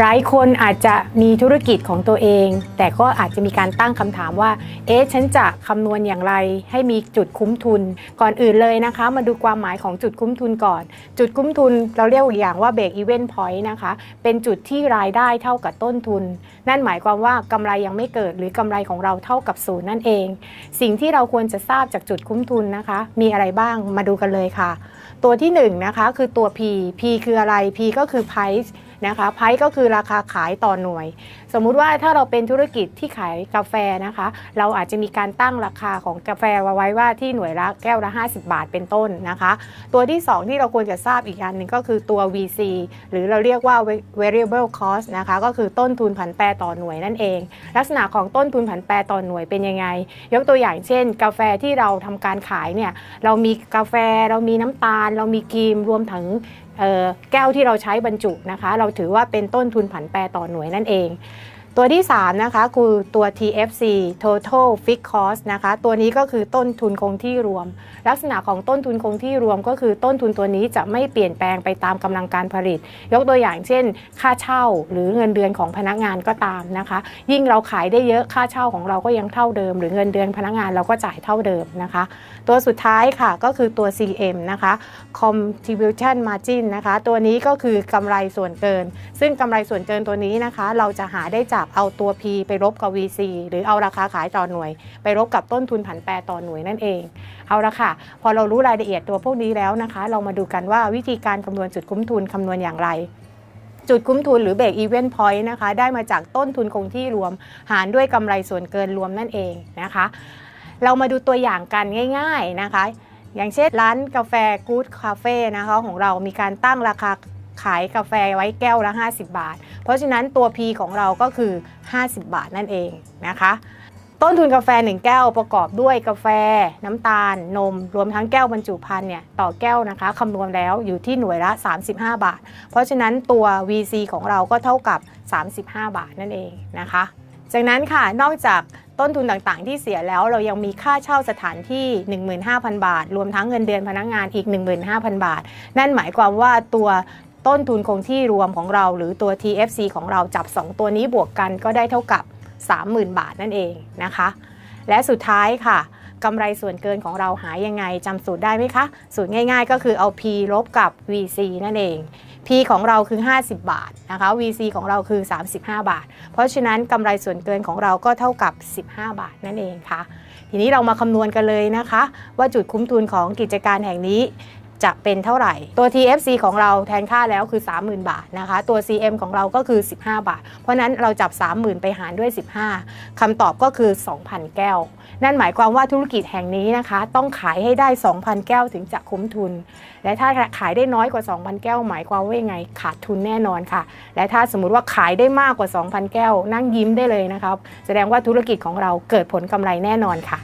หลายคนอาจจะมีธุรกิจของตัวเอง แต่ก็อาจจะมีการตั้งคำถามว่า เอ๊ะ ฉันจะคำนวณอย่างไรให้มีจุดคุ้มทุน ก่อนอื่นเลยนะคะ มาดูความหมายของจุดคุ้มทุนก่อน จุดคุ้มทุนเราเรียกอีกอย่างว่าเบรกอีเวนต์พอยต์นะคะ เป็นจุดที่รายได้เท่ากับต้นทุน นั่นหมายความว่ากำไรยังไม่เกิด หรือกำไรของเราเท่ากับศูนย์นั่นเอง สิ่งที่เราควรจะทราบจากจุดคุ้มทุนนะคะ มีอะไรบ้างมาดูกันเลยค่ะ ตัวที่1นงนะคะคือตัว P P คืออะไร P ก็คือ price นะคะ price ก็คือราคาขายต่อหน่วย สมมุติว่าถ้าเราเป็นธุรกิจที่ขายกาแฟนะคะ เราอาจจะมีการตั้งราคาของกาแฟไว้ว่าที่หน่วยละแก้วละ 50 บาทเป็นต้นนะคะ ตัวที่ 2 ที่เราควรจะทราบอีกอันหนึ่งก็คือตัว VC หรือเราเรียกว่า variable cost นะคะก็คือต้นทุนผันแปรต่อหน่วยนั่นเอง ลักษณะของต้นทุนผันแปรต่อหน่วยเป็นยังไง ยกตัวอย่างเช่น กาแฟที่เราทำการขายเนี่ยเรามีกาแฟเรามีน้ำตาล เรามีครีมรวมถึง แก้วที่เราใช้บรรจุนะคะ เราถือว่าเป็นต้นทุนผันแปรต่อหน่วยนั่นเอง ตัวที่ 3 นะคะ คือตัว TFC Total Fixed Cost นะคะ ตัวนี้ก็คือต้นทุนคงที่รวม ลักษณะของต้นทุนคงที่รวมก็คือต้นทุนตัวนี้จะไม่เปลี่ยนแปลงไปตามกำลังการผลิต ยกตัวอย่างเช่น ค่าเช่าหรือเงินเดือนของพนักงานก็ตามนะคะ ยิ่งเราขายได้เยอะค่าเช่าของเราก็ยังเท่าเดิม หรือเงินเดือนพนักงานเราก็จ่ายเท่าเดิมนะคะ ตัวสุดท้ายค่ะก็คือตัว CM นะคะ Contribution Margin นะคะ ตัวนี้ก็คือกำไรส่วนเกิน ซึ่งกำไรส่วนเกินตัวนี้นะคะ เราจะหาได้จากเอาตัว P ไปลบกับ VC หรือเอาราคาขายต่อหน่วย ไปลบกับต้นทุนผันแปรต่อหน่วยนั่นเอง เอาละค่ะ พอเรารู้รายละเอียดตัวพวกนี้แล้วนะคะ เรามาดูกันว่าวิธีการคำนวณจุดคุ้มทุนคำนวณอย่างไรจุดคุ้มทุนหรือเบรกอีเวนต์พอยต์นะคะ ได้มาจากต้นทุนคงที่รวม หารด้วยกำไรส่วนเกินรวมนั่นเองนะคะ เรามาดูตัวอย่างกันง่าย ๆนะคะ อย่างเช่นร้านกาแฟกู๊ดคาเฟ่นะคะของเรามีการตั้งราคา ขายกาแฟไว้แก้วละ 50 บาท เพราะฉะนั้นตัว P ของเราก็คือ 50 บาทนั่นเองนะคะ ต้นทุนกาแฟ 1 แก้วประกอบด้วยกาแฟ น้ำตาล นม รวมทั้งแก้วบรรจุภัณฑ์เนี่ยต่อแก้วนะคะคำนวณแล้วอยู่ที่หน่วยละ 35 บาท เพราะฉะนั้นตัว VC ของเราก็เท่ากับ 35 บาทนั่นเองนะคะจากนั้นค่ะ นอกจากต้นทุนต่างๆ ที่เสียแล้วเรายังมีค่าเช่าสถานที่ 15,000 บาท รวมทั้งเงินเดือนพนักงานอีก 15,000 บาท นั่นหมายความว่าตัว ต้นทุนคงที่รวมของเราหรือตัว TFC ของเราจับ 2 ตัวนี้บวกกันก็ได้เท่ากับ 30,000 บาทนั่นเองนะคะ และสุดท้ายค่ะกำไรส่วนเกินของเราหายยังไงจำสูตรได้ไหมคะ สูตรง่ายๆ ก็คือเอา P ลบกับ VC นั่นเอง P ของเราคือ 50 บาทนะคะ VC ของเราคือ 35 บาท เพราะฉะนั้นกำไรส่วนเกินของเราก็เท่ากับ 15 บาทนั่นเองค่ะ ทีนี้เรามาคำนวณกันเลยนะคะ ว่าจุดคุ้มทุนของกิจการแห่งนี้ จะเป็นเท่าไหร่ ตัว TFC ของเราแทนค่าแล้วคือ 30,000 บาทนะคะ ตัว CM ของเราก็คือ 15 บาท เพราะนั้นเราจับ 30,000 ไปหารด้วย 15คำตอบก็คือ 2,000 แก้ว นั่นหมายความว่าธุรกิจแห่งนี้นะคะ ต้องขายให้ได้ 2,000 แก้วถึงจะคุ้มทุน และถ้าขายได้น้อยกว่า 2,000 แก้ว หมายความว่ายังไงขาดทุนแน่นอนค่ะ และถ้าสมมติว่าขายได้มากกว่า 2,000 แก้ว นั่งยิ้มได้เลยนะครับแสดงว่าธุรกิจของเราเกิดผลกำไรแน่นอนค่ะ